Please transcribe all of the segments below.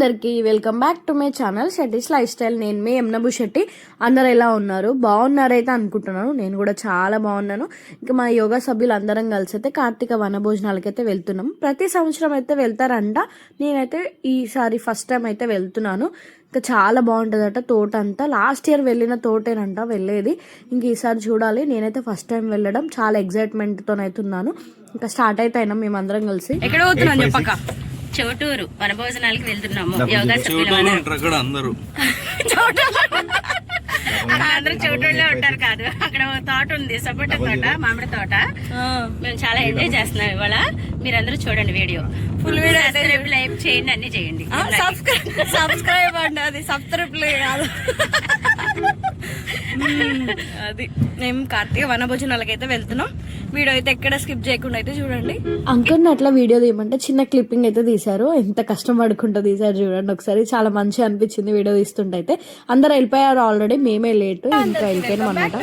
అందరికీ welcome back to my channel Shetty's lifestyle. నేను మీ ఎమ్నబు శెట్టి అందరు ఎలా ఉన్నారు? బాగున్నారైతే అనుకుంటున్నాను. నేను కూడా చాలా బాగున్నాను. ఇంకా మా యోగా సభ్యులు అందరం కలిసి అయితే కార్తీక వనభోజనాలకైతే వెళ్తున్నాం. ప్రతి సంవత్సరం అయితే వెళ్తారంట. నేనైతే ఈసారి ఫస్ట్ టైం అయితే వెళ్తున్నాను. ఇంకా చాలా బాగుంటుందట తోట అంతా. లాస్ట్ ఇయర్ వెళ్ళిన తోటేనంట వెళ్ళేది. ఇంక ఈసారి చూడాలి. నేనైతే ఫస్ట్ టైం వెళ్ళడం. చాలా ఎగ్జైట్మెంట్తో ఉన్నాను. ఇంకా స్టార్ట్ అయితే అయినాం మేమందరం కలిసి. ఎక్కడ పోతున్నాం చెప్పక చోటూరు వనభోజనాలకి వెళ్తున్నాము. యోగా సభ్యులు అందరూ. అందరూ చోటూరులో ఉంటారు కాదు. అక్కడ ఒక తోట ఉంది. సపోటా తోట మామిడి తోట. మేము చాలా ఎంజాయ్ చేస్తున్నాం ఇవాళ. మీరందరూ చూడండి వీడియో. ఫుల్ వీడియో లైక్ చేయండి అన్ని చేయండి. సబ్స్క్రైబ్ అండి అది. సబ్స్క్రైబ్లే కాదు. అది. మేము కార్తీక వనభోజనాలకి అయితే వెళ్తున్నాం. వీడియో అయితే ఎక్కడ స్కిప్ చేయకుండా అయితే చూడండి. అంకుల్ని అట్లా వీడియో తీయమంటే చిన్న క్లిప్పింగ్ అయితే తీశారు. ఎంత కష్టం పడుకుంటూ తీశారు చూడండి. ఒకసారి చాలా మంచిగా అనిపించింది వీడియో తీస్తుంటే అయితే. అందరు వెళ్ళిపోయారు ఆల్రెడీ. మేమే లేట్. ఇంకా వెళ్ళిపోయినాం అనమాట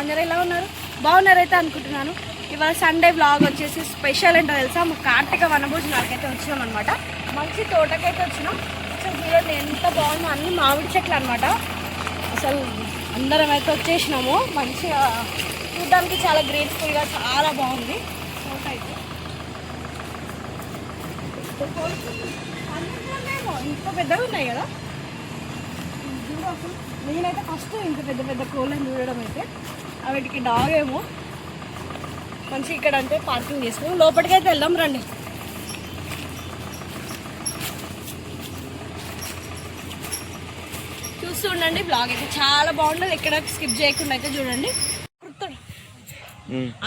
అందరూ ఎలా ఉన్నారు? బాగున్నారైతే అనుకుంటున్నాను. ఇవాళ సండే బ్లాగ్ వచ్చేసి స్పెషల్ ఏంటో తెలుసా? కార్తీక వనభోజనాలకి అయితే వచ్చినాం అనమాట మంచి తోటకైతే వచ్చినాం. అసలు చూడండి ఎంత బాగుందో అన్ని మామిడి చెట్లు అనమాట అసలు అందరం అయితే వచ్చేసినాము. మంచిగా చూడడానికి చాలా గ్రేట్ఫుల్గా చాలా బాగుంది. తోట అయితే. ఇంత పెద్దగా ఉన్నాయి కదా? నేనైతే ఫస్ట్ ఇంత పెద్ద పెద్ద కోళ్ళని చూడడం అయితే. వాటికి డాగ్ ఏమో మంచి ఇక్కడ అంటే పార్కింగ్ చేసుకుని లోపలికి అయితే వెళ్దాం రండి. చూస్తూ ఉండండి బ్లాగ్ అయితే చాలా బాగుంటుంది ఎక్కడ స్కిప్ చేయకుండా అయితే చూడండి.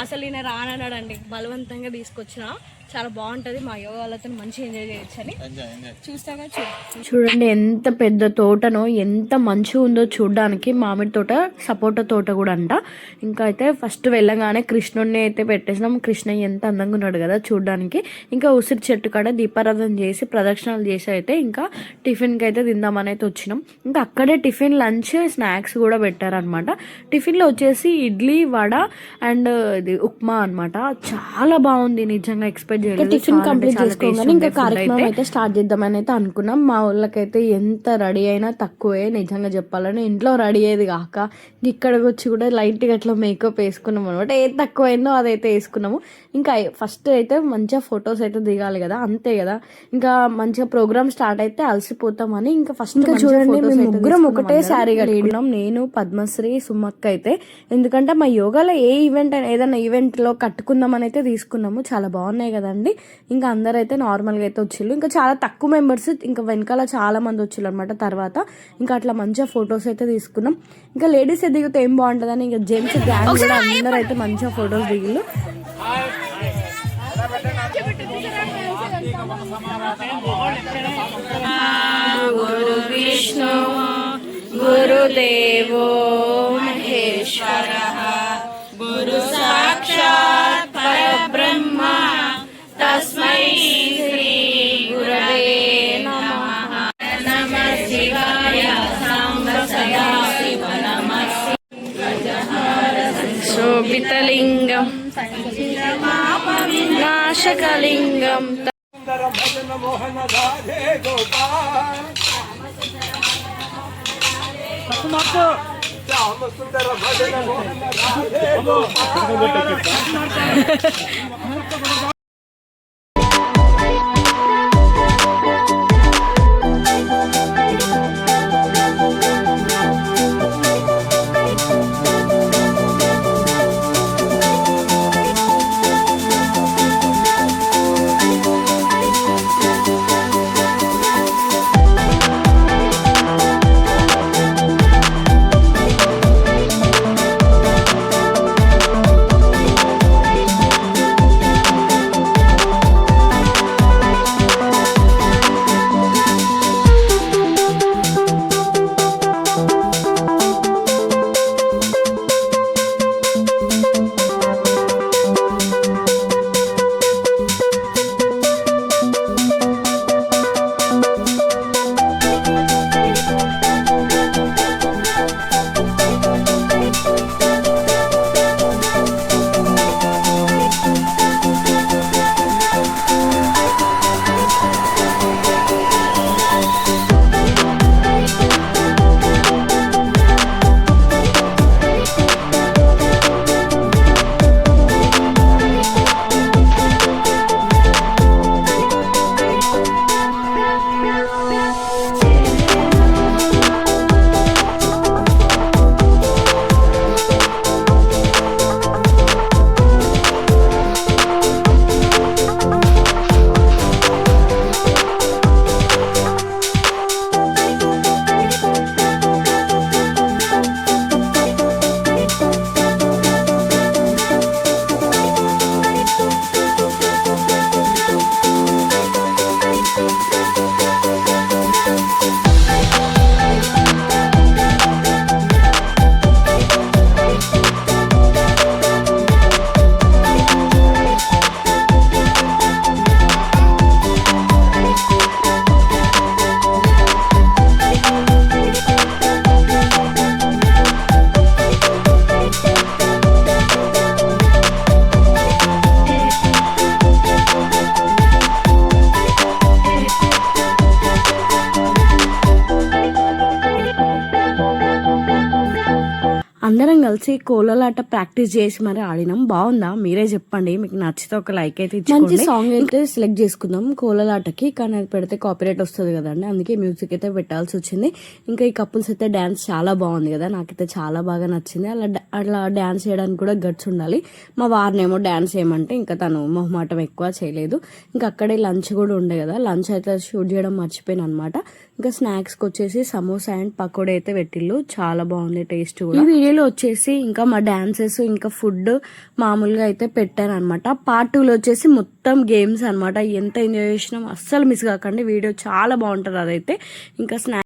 అసలు ఈయన రానన్నాడండి. బలవంతంగా తీసుకొచ్చిన. చాలా బాగుంటది. మా యోగాలతో మంచిగా ఎంజాయ్ చేయొచ్చు అని చూస్తాగా చూడు. చూడండి ఎంత పెద్ద తోటనో ఎంత మంచిగా ఉందో చూడడానికి మామిడి తోట సపోటా తోట కూడా అంట. ఇంకా అయితే ఫస్ట్ వెళ్ళగానే కృష్ణుడిని అయితే పెట్టేసినాం. కృష్ణయ్య ఎంత అందంగా ఉన్నాడు కదా చూడడానికి. ఇంకా ఉసిరి చెట్టు కాడ దీపారాధన చేసి ప్రదక్షిణాలు చేసి అయితే ఇంకా టిఫిన్కి అయితే తిందామని అయితే వచ్చినాం. ఇంకా అక్కడే టిఫిన్ లంచ్ స్నాక్స్ కూడా పెట్టారనమాట టిఫిన్లో వచ్చేసి ఇడ్లీ వడ అండ్ ఇది ఉప్మా అన్నమాట. చాలా బాగుంది నిజంగా ఎక్స్పెక్ట్ చేయలేదు. టిఫిన్ కంప్లీట్ చేసుకోగానే taste ఇంకా కార్యక్రమం అయితే. స్టార్ట్ చేద్దామని అయితే అనుకున్నాం. మా వాళ్ళకైతే ఎంత రెడీ అయినా తక్కువే నిజంగా చెప్పాలని ఇంట్లో రెడీ అయ్యేది కాక ఇక్కడికి వచ్చి కూడా లైట్గా అట్లా మేకప్ వేసుకున్నాం అనమాట ఏది తక్కువైందో అదైతే వేసుకున్నాము. ఇంకా ఫస్ట్ అయితే మంచిగా ఫొటోస్ అయితే దిగాలి కదా అంతే కదా. ఇంకా మంచిగా ప్రోగ్రామ్ స్టార్ట్ అయితే అలసిపోతామని ఇంకా ఫస్ట్ ఇంకా చూడండి మేము ముగ్గురం ఒకటే శారీ కట్టుకున్నాం. నేను పద్మశ్రీ సుమక్క అయితే. ఎందుకంటే మా యోగాలో ఏ ఈవెంట్ ఏదైనా ఈవెంట్లో కట్టుకుందామని అయితే తీసుకున్నాము. చాలా బాగున్నాయి కదండి. ఇంకా అందరు అయితే నార్మల్గా అయితే వచ్చిళ్ళు. ఇంకా చాలా తక్కువ మెంబర్స్ ఇంకా వెనకాల చాలా మంది వచ్చిళ్ళు అనమాట తర్వాత. ఇంకా అట్లా మంచిగా ఫొటోస్ అయితే తీసుకున్నాం. ఇంకా లేడీస్ దిగితే ఏం బాగుంటుందని ఇంకా జెంట్స్ గ్యాంగ్ కూడా అందరూ అయితే మంచిగా ఫొటోస్ దిగిళ్ళు. గురు విష్ణు గురుదేవో మహేశ్వర. శోభితలింగం నాశకలింగం సుందర భజన మోహన రాధే గోపాల్. గోపాల్ కలిసి కోలలాట ప్రాక్టీస్ చేసి మరి ఆడినాం. బాగుందా? మీరే చెప్పండి. మీకు నచ్చితే ఒక లైక్ అయితే మంచి సాంగ్ అయితే సెలెక్ట్ చేసుకుందాం కోలలాటకి. కానీ అది పెడితే కాపీరైట్ వస్తుంది కదండి. అందుకే మ్యూజిక్ అయితే పెట్టాల్సి వచ్చింది. ఇంకా ఈ కపుల్స్ అయితే డాన్స్ చాలా బాగుంది కదా. నాకైతే చాలా బాగా నచ్చింది. అలా అలా డాన్స్ చేయడానికి కూడా గట్స్ ఉండాలి. మా వారినేమో డాన్స్ చేయమంటే ఇంకా తను మొహమాటం ఎక్కువ చేయలేదు. ఇంకా అక్కడే లంచ్ కూడా ఉండే కదా. లంచ్ అయితే షూట్ చేయడం మర్చిపోయాను అనమాట ఇంకా స్నాక్స్కి వచ్చేసి సమోసా అండ్ పకోడీ అయితే పెట్టిల్లు చాలా బాగుంది టేస్ట్ కూడా. ఈ వీడియోలో వచ్చేసి ఇంకా మా డాన్సెస్ ఇంకా ఫుడ్ మామూలుగా అయితే పెట్టాను అనమాట పార్ట్ టూలో వచ్చేసి మొత్తం గేమ్స్ అన్నమాట ఎంత ఎంజాయ్ చేసినాం అస్సలు మిస్ కాకండి. వీడియో చాలా బాగుంటుంది అదైతే. ఇంకా స్నాక్స్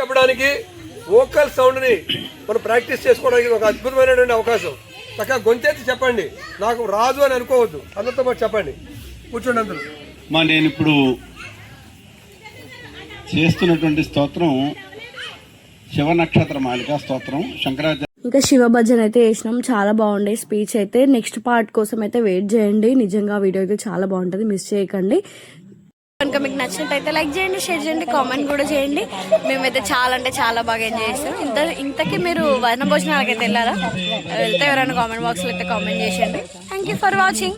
చెప్పడానికి వోకల్ సౌండ్ని మనం ప్రాక్టీస్ చేసుకోవడానికి ఒక అద్భుతమైనటువంటి అవకాశం. చక్కగా గొంతెత్తి చెప్పండి. నాకు రాదు అని అనుకోవద్దు. అందరితో పాటు చెప్పండి. కూర్చోండి అందరూ. మా నేను ఇప్పుడు చేస్తున్నటువంటి స్తోత్రం శివ నక్షత్ర మాలిక స్తోత్రం. శంకరాచార్య ఇంకా శివ భజన్ అయితే వేసినాం చాలా బాగుండే స్పీచ్ అయితే. నెక్స్ట్ పార్ట్ కోసం అయితే వెయిట్ చేయండి. నిజంగా వీడియో అయితే చాలా బాగుంటుంది. మిస్ చేయకండి. కనుక మీకు నచ్చినట్టయితే లైక్ చేయండి షేర్ చేయండి కామెంట్ కూడా చేయండి. మేమైతే చాలా అంటే చాలా బాగా ఎంజాయ్ చేస్తాం. ఇంత ఇంతకీ మీరు వన భోజనాలకైతే వెళ్ళారా? వెళ్తే ఎవరైనా కామెంట్ బాక్స్లో అయితే కామెంట్ చేసేయండి. Thank you for watching